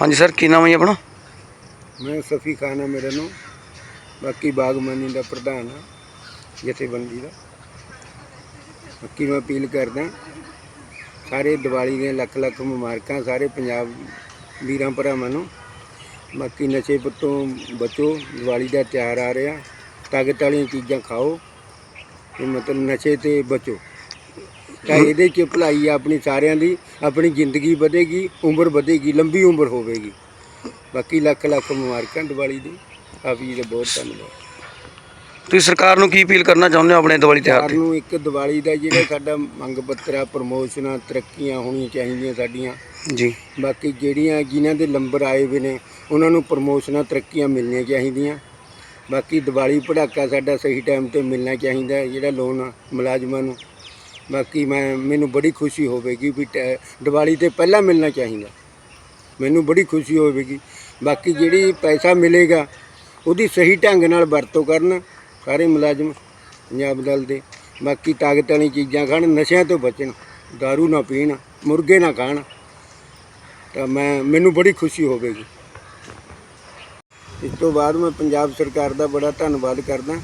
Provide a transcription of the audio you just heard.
ਹਾਂਜੀ ਸਰ, ਕੀ ਨਾਮ ਹੈ ਜੀ ਆਪਣਾ? ਮੈਂ ਸਫੀ ਖਾਨ ਆ ਮੇਰੇ ਨੂੰ ਬਾਕੀ ਬਾਗਬਾਨੀ ਦਾ ਪ੍ਰਧਾਨ ਹਾਂ ਜਥੇਬੰਦੀ ਦਾ। ਬਾਕੀ ਮੈਂ ਅਪੀਲ ਕਰਦਾ, ਸਾਰੇ ਦੀਵਾਲੀ ਦੀਆਂ ਲੱਖ ਲੱਖ ਮੁਬਾਰਕਾਂ ਸਾਰੇ ਪੰਜਾਬ ਵੀਰਾਂ ਭਰਾਵਾਂ ਨੂੰ। ਬਾਕੀ ਨਸ਼ੇ ਤੋਂ ਬਚੋ, ਦੀਵਾਲੀ ਦਾ ਤਿਉਹਾਰ ਆ ਰਿਹਾ। ਤਾਕਤ ਵਾਲੀਆਂ ਚੀਜ਼ਾਂ ਖਾਓ ਤੇ ਮਤਲਬ ਨਸ਼ੇ ਤੇ ਬਚੋ। ਤਾਂ ਇਹਦੇ ਚ ਭਲਾਈ ਆ ਆਪਣੀ ਸਾਰਿਆਂ ਦੀ ਆਪਣੀ ਜ਼ਿੰਦਗੀ ਵਧੇਗੀ ਉਮਰ ਵਧੇਗੀ ਲੰਬੀ ਉਮਰ ਹੋਵੇਗੀ। ਬਾਕੀ ਲੱਖ ਲੱਖ ਮੁਬਾਰਕਾਂ ਦੀਵਾਲੀ ਦੀ ਆਪ ਜੀ ਦਾ ਬਹੁਤ ਧੰਨਵਾਦ। ਤੁਸੀਂ ਸਰਕਾਰ ਨੂੰ ਕੀ ਅਪੀਲ ਕਰਨਾ ਚਾਹੁੰਦੇ ਹੋ ਆਪਣੇ ਦੀਵਾਲੀ ਤਿਉਹਾਰ ਸਰਕਾਰ ਤੇ ਨੂੰ ਇੱਕ ਦੀਵਾਲੀ ਦਾ ਜਿਹੜਾ ਸਾਡਾ ਮੰਗ ਪੱਤਰ ਆ ਪ੍ਰਮੋਸ਼ਨਾਂ ਤਰੱਕੀਆਂ ਹੋਣੀਆਂ ਚਾਹੀਦੀਆਂ ਸਾਡੀਆਂ। ਜੀ। ਬਾਕੀ ਜਿਹੜੀਆਂ ਜਿਨ੍ਹਾਂ ਦੇ ਨੰਬਰ ਆਏ ਹੋਏ ਨੇ ਉਹਨਾਂ ਨੂੰ ਪ੍ਰਮੋਸ਼ਨਾਂ ਤਰੱਕੀਆਂ ਮਿਲਣੀਆਂ ਚਾਹੀਦੀਆਂ। ਬਾਕੀ ਦੀਵਾਲੀ ਪੜਾਕਾ ਸਾਡਾ ਸਹੀ ਟਾਈਮ ਤੇ ਮਿਲਣਾ ਚਾਹੀਦਾ ਹੈ, ਜਿਹੜਾ ਲੋਨ ਮੁਲਾਜ਼ਮਾਂ ਨੂੰ। ਬਾਕੀ ਮੈਂ, ਮੈਨੂੰ ਬੜੀ ਖੁਸ਼ੀ ਹੋਵੇਗੀ ਵੀ ਟੈ- ਦੀਵਾਲੀ ਤੇ ਪਹਿਲਾਂ ਮਿਲਣਾ ਚਾਹੀਦਾ। ਮੈਨੂੰ ਬੜੀ ਖੁਸ਼ੀ ਹੋਵੇਗੀ। ਬਾਕੀ ਜਿਹੜੀ ਪੈਸਾ ਮਿਲੇਗਾ, ਉਹਦੀ ਸਹੀ ਢੰਗ ਨਾਲ ਵਰਤੋਂ ਕਰਨ ਸਾਰੇ ਮੁਲਾਜ਼ਮ ਪੰਜਾਬ ਦਲ ਦੇ। ਬਾਕੀ ਤਾਕਤ ਵਾਲੀ ਚੀਜ਼ਾਂ ਖਾਣ, ਨਸ਼ਿਆਂ ਤੋਂ ਬਚਣ, दारू ਨਾ ਪੀਣ, ਮੁਰਗੇ ਨਾ ਖਾਣ, ਤਾਂ ਮੈਂ, ਮੈਨੂੰ ਬੜੀ ਖੁਸ਼ੀ ਹੋਵੇਗੀ। ਇਸ ਤੋਂ ਬਾਅਦ ਮੈਂ ਪੰਜਾਬ ਸਰਕਾਰ ਦਾ ਬੜਾ ਧੰਨਵਾਦ ਕਰਦਾ।